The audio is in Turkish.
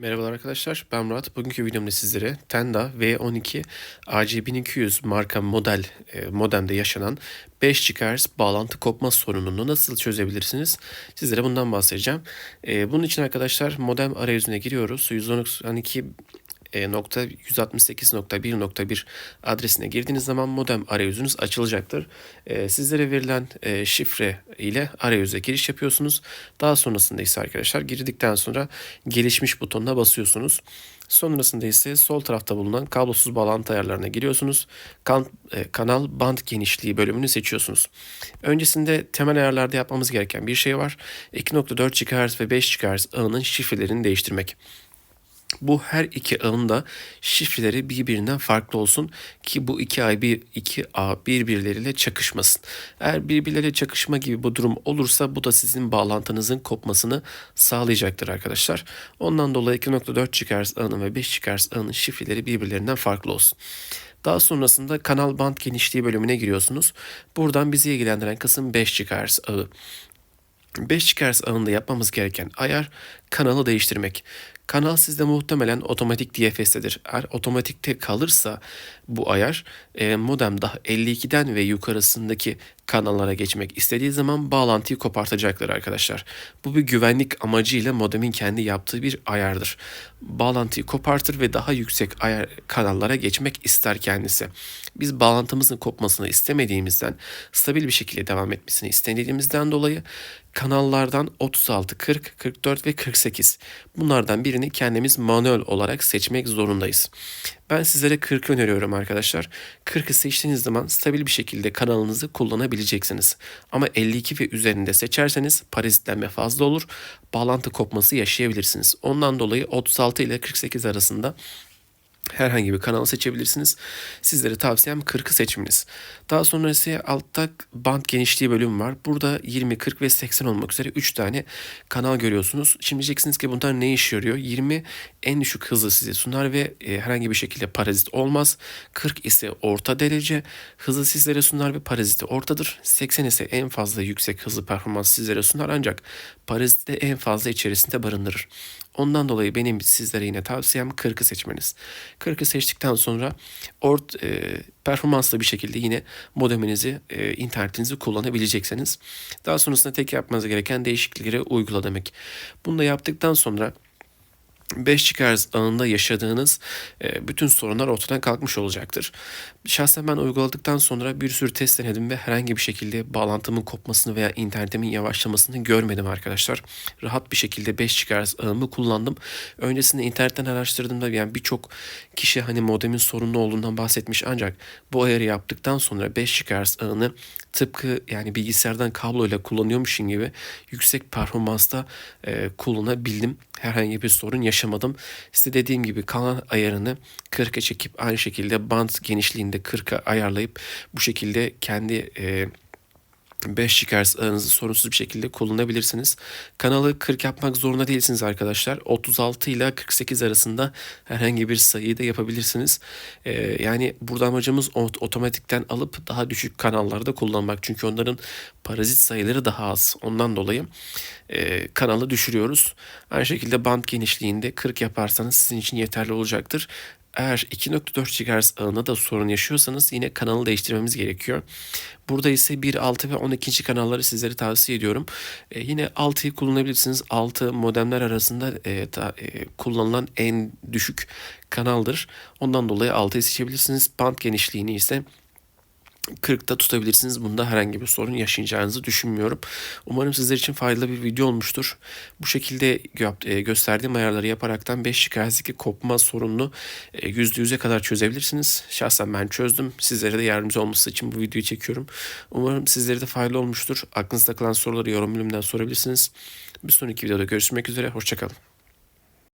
Merhabalar arkadaşlar, ben Murat. Bugünkü videomda sizlere Tenda V12 AC1200 marka model e, modemde yaşanan 5 GHz bağlantı kopma sorununu nasıl çözebilirsiniz? Sizlere bundan bahsedeceğim. E, bunun için arkadaşlar modem arayüzüne giriyoruz. 112 e, nokta 168.1.1 adresine girdiğiniz zaman modem arayüzünüz açılacaktır. E, sizlere verilen e, şifre ile arayüze giriş yapıyorsunuz. Daha sonrasında ise arkadaşlar girdikten sonra gelişmiş butonuna basıyorsunuz. Sonrasında ise sol tarafta bulunan kablosuz bağlantı ayarlarına giriyorsunuz. Kan, e, kanal band genişliği bölümünü seçiyorsunuz. Öncesinde temel ayarlarda yapmamız gereken bir şey var. 2.4 GHz ve 5 GHz ağının şifrelerini değiştirmek. Bu her iki ağın da şifreleri birbirinden farklı olsun ki bu iki ağ, bir, iki ağ birbirleriyle çakışmasın. Eğer birbirleriyle çakışma gibi bu durum olursa bu da sizin bağlantınızın kopmasını sağlayacaktır arkadaşlar. Ondan dolayı 2.4 GHz ağının ve 5 GHz ağının şifreleri birbirlerinden farklı olsun. Daha sonrasında kanal band genişliği bölümüne giriyorsunuz. Buradan bizi ilgilendiren kısım 5 GHz ağı. 5 GHz ağında yapmamız gereken ayar kanalı değiştirmek. Kanal sizde muhtemelen otomatik DFS'tedir. Eğer otomatikte kalırsa bu ayar e, modem daha 52'den ve yukarısındaki kanallara geçmek istediği zaman bağlantıyı kopartacaktır arkadaşlar. Bu bir güvenlik amacıyla modemin kendi yaptığı bir ayardır. Bağlantıyı kopartır ve daha yüksek ayar kanallara geçmek ister kendisi. Biz bağlantımızın kopmasını istemediğimizden, stabil bir şekilde devam etmesini istediğimizden dolayı kanallardan 36, 40, 44 ve 48 bunlardan birini kendimiz manuel olarak seçmek zorundayız. Ben sizlere 40 öneriyorum arkadaşlar. 40'ı seçtiğiniz zaman stabil bir şekilde kanalınızı kullanabileceksiniz. Ama 52 ve üzerinde seçerseniz parazitlenme fazla olur. Bağlantı kopması yaşayabilirsiniz. Ondan dolayı 36 ile 48 arasında herhangi bir kanalı seçebilirsiniz. Sizlere tavsiyem 40'ı seçmeniz. Daha sonra ise altta band genişliği bölümü var. Burada 20, 40 ve 80 olmak üzere 3 tane kanal görüyorsunuz. Şimdi diyeceksiniz ki bunlar ne işe yarıyor? 20 en düşük hızı size sunar ve e, herhangi bir şekilde parazit olmaz. 40 ise orta derece hızı sizlere sunar ve paraziti ortadır. 80 ise en fazla yüksek hızlı performans sizlere sunar ancak paraziti de en fazla içerisinde barındırır. Ondan dolayı benim sizlere yine tavsiyem 40'ı seçmeniz. 40'ı seçtikten sonra ort e, performanslı bir şekilde yine modeminizi, e, internetinizi kullanabileceksiniz. Daha sonrasında tek yapmanız gereken değişiklikleri uygula demek. Bunu da yaptıktan sonra 5 GHz ağında yaşadığınız e, bütün sorunlar ortadan kalkmış olacaktır. Şahsen ben uyguladıktan sonra bir sürü test denedim ve herhangi bir şekilde bağlantımın kopmasını veya internetimin yavaşlamasını görmedim arkadaşlar. Rahat bir şekilde 5 GHz ağımı kullandım. Öncesinde internetten araştırdığımda yani birçok kişi hani modemin sorunlu olduğundan bahsetmiş ancak bu ayarı yaptıktan sonra 5 GHz ağını tıpkı yani bilgisayardan kabloyla kullanıyormuşum gibi yüksek performansta e, kullanabildim. Herhangi bir sorun yaşamadım. İşte dediğim gibi kalan ayarını 40'a çekip aynı şekilde band genişliğinde 40'a ayarlayıp bu şekilde kendi e, 5 GHz ağınızı sorunsuz bir şekilde kullanabilirsiniz. Kanalı 40 yapmak zorunda değilsiniz arkadaşlar. 36 ile 48 arasında herhangi bir sayıyı da yapabilirsiniz. Ee, yani burada amacımız otomatikten alıp daha düşük kanallarda kullanmak. Çünkü onların parazit sayıları daha az. Ondan dolayı e, kanalı düşürüyoruz. Aynı şekilde band genişliğinde 40 yaparsanız sizin için yeterli olacaktır. Eğer 2.4 GHz ağında da sorun yaşıyorsanız yine kanalı değiştirmemiz gerekiyor. Burada ise 1, 6 ve 12. kanalları sizlere tavsiye ediyorum. Ee, yine 6'yı kullanabilirsiniz. 6 modemler arasında e, ta, e, kullanılan en düşük kanaldır. Ondan dolayı 6'yı seçebilirsiniz. Band genişliğini ise 40'ta tutabilirsiniz. Bunda herhangi bir sorun yaşayacağınızı düşünmüyorum. Umarım sizler için faydalı bir video olmuştur. Bu şekilde e, gösterdiğim ayarları yaparaktan 5 GHz'deki kopma sorununu %100'e kadar çözebilirsiniz. Şahsen ben çözdüm. Sizlere de yardımcı olması için bu videoyu çekiyorum. Umarım sizlere de faydalı olmuştur. Aklınızda kalan soruları yorum bölümünden sorabilirsiniz. Bir sonraki videoda görüşmek üzere. Hoşçakalın.